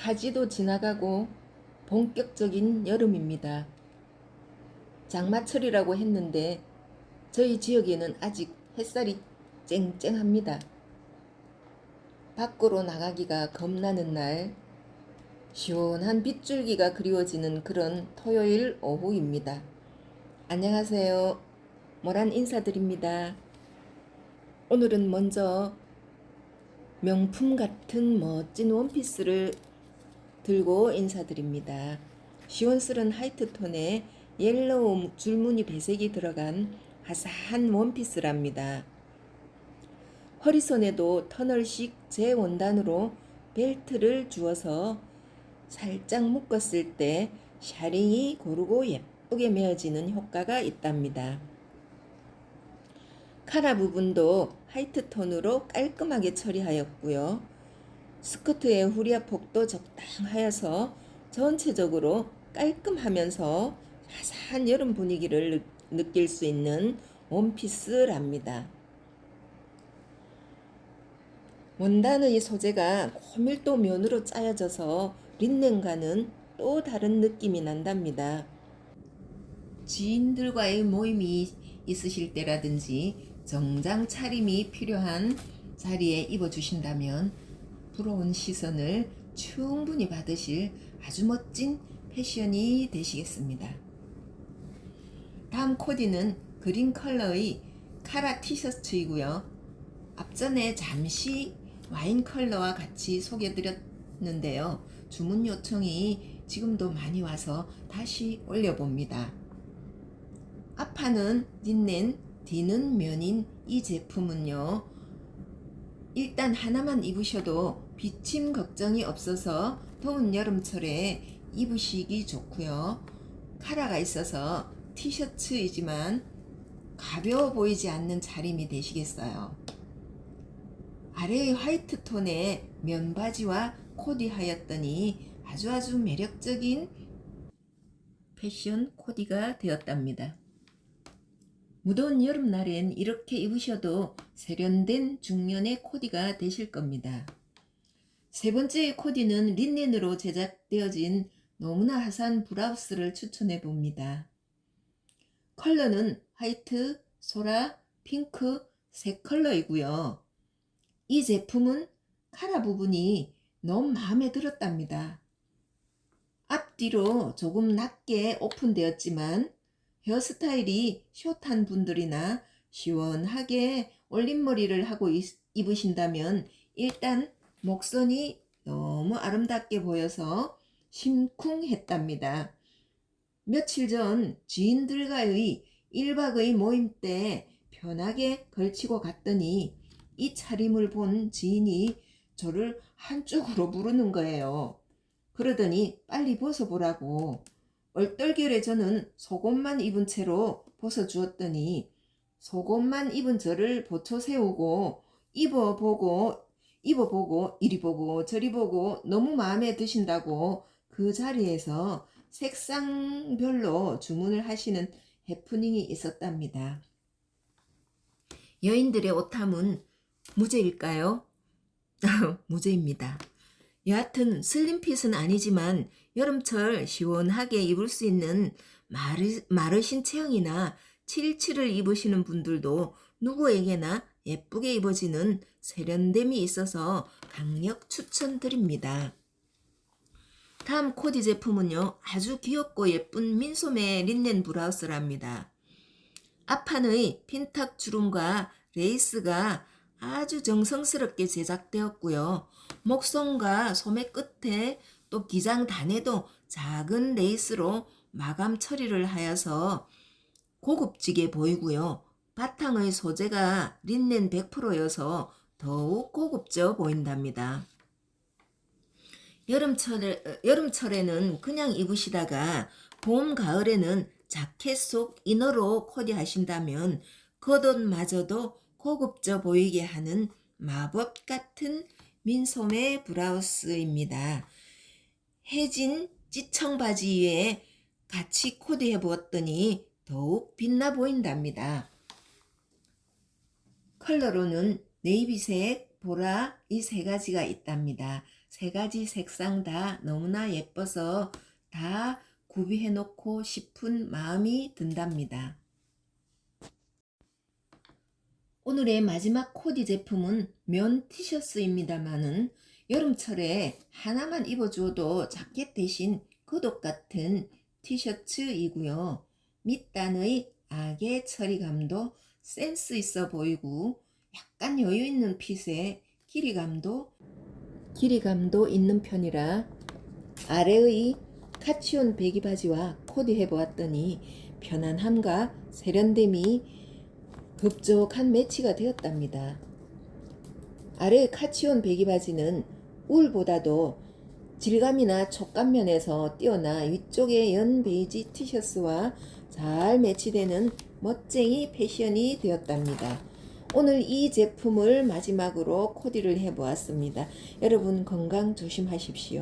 하지도 지나가고 본격적인 여름입니다. 장마철이라고 했는데 저희 지역에는 아직 햇살이 쨍쨍합니다. 밖으로 나가기가 겁나는 날 시원한 빗줄기가 그리워지는 그런 토요일 오후입니다. 안녕하세요. 모란 인사드립니다. 오늘은 먼저 명품 같은 멋진 원피스를 들고 인사드립니다. 시원스런 하이트 톤에 옐로우 줄무늬 배색이 들어간 화사한 원피스랍니다. 허리선에도 터널식 재원단으로 벨트를 주어서 살짝 묶었을 때 샤링이 고르고 예쁘게 메어지는 효과가 있답니다. 카라 부분도 화이트 톤으로 깔끔하게 처리하였고요. 스커트의 후리아 폭도 적당하여서 전체적으로 깔끔하면서 화사한 여름 분위기를 느- 느낄 수 있는 원피스랍니다. 원단의 소재가 고밀도 면으로 짜여져서 린넨과는 또 다른 느낌이 난답니다. 지인들과의 모임이 있으실 때라든지 정장 차림이 필요한 자리에 입어주신다면 부러운 시선을 충분히 받으실 아주 멋진 패션이 되시겠습니다. 다음 코디는 그린 컬러의 카라 티셔츠이고요. 앞전에 잠시 와인 컬러와 같이 소개드렸는데요. 주문 요청이 지금도 많이 와서 다시 올려봅니다. 앞판은 린넨, 뒤는 면인 이 제품은요. 일단 하나만 입으셔도 비침 걱정이 없어서 더운 여름철에 입으시기 좋고요. 카라가 있어서 티셔츠이지만 가벼워 보이지 않는 차림이 되시겠어요. 아래의 화이트 톤의 면바지와 코디하였더니 아주 아주 매력적인 패션 코디가 되었답니다. 무더운 여름날엔 이렇게 입으셔도 세련된 중년의 코디가 되실 겁니다. 세 번째의 코디는 린넨으로 제작되어진 너무나 화사한 브라우스를 추천해 봅니다. 컬러는 화이트, 소라, 핑크 세 컬러이고요. 이 제품은 카라 부분이 너무 마음에 들었답니다. 앞뒤로 조금 낮게 오픈되었지만 헤어스타일이 숏한 분들이나 시원하게 올림머리를 하고 있- 입으신다면 일단 목선이 너무 아름답게 보여서 심쿵했답니다. 며칠 전 지인들과의 1박의 모임 때 편하게 걸치고 갔더니 이 차림을 본 지인이 저를 한쪽으로 부르는 거예요. 그러더니 빨리 벗어보라고. 얼떨결에 저는 속옷만 입은 채로 벗어주었더니 속옷만 입은 저를 보초 세우고 입어보고 입어보고 이리 보고 저리 보고 너무 마음에 드신다고 그 자리에서 색상별로 주문을 하시는 해프닝이 있었답니다. 여인들의 옷함은 무제일까요? 무제입니다. 여하튼 슬림핏은 아니지만 여름철 시원하게 입을 수 있는 마르, 마르신 체형이나 칠칠을 입으시는 분들도 누구에게나 예쁘게 입어지는 세련됨이 있어서 강력 추천드립니다. 다음 코디 제품은요 아주 귀엽고 예쁜 민소매 린넨 브라우스랍니다. 앞판의 핀탁 주름과 레이스가 아주 정성스럽게 제작되었고요. 목선과 소매 끝에 또 기장 단에도 작은 레이스로 마감 처리를 하여서 고급지게 보이고요. 바탕의 소재가 린넨 100%여서 더욱 고급져 보인답니다. 여름철에, 어, 여름철에는 그냥 입으시다가 봄, 가을에는 자켓 속 이너로 코디하신다면 겉옷마저도 고급져 보이게 하는 마법 같은 민소매 브라우스입니다. 해진 찌청 바지 위에 같이 코디해 보았더니 더욱 빛나 보인답니다. 컬러로는 네이비색, 보라 이 세 가지가 있답니다. 세 가지 색상 다 너무나 예뻐서 다 구비해 놓고 싶은 마음이 든답니다. 오늘의 마지막 코디 제품은 면 티셔츠입니다만은 여름철에 하나만 입어주어도 자켓 대신 겉옷 같은 티셔츠이고요. 밑단의 악의 처리감도 센스 있어 보이고 약간 여유 있는 핏에 길이감도 길이감도 있는 편이라 아래의 카치온 배기 바지와 코디해 보았더니 편안함과 세련됨이 흡족한 매치가 되었답니다. 아래 카치온 배기 바지는 울보다도 질감이나 촉감 면에서 뛰어나 위쪽의 연 베이지 티셔츠와 잘 매치되는 멋쟁이 패션이 되었답니다. 오늘 이 제품을 마지막으로 코디를 해보았습니다. 여러분 건강 조심하십시오.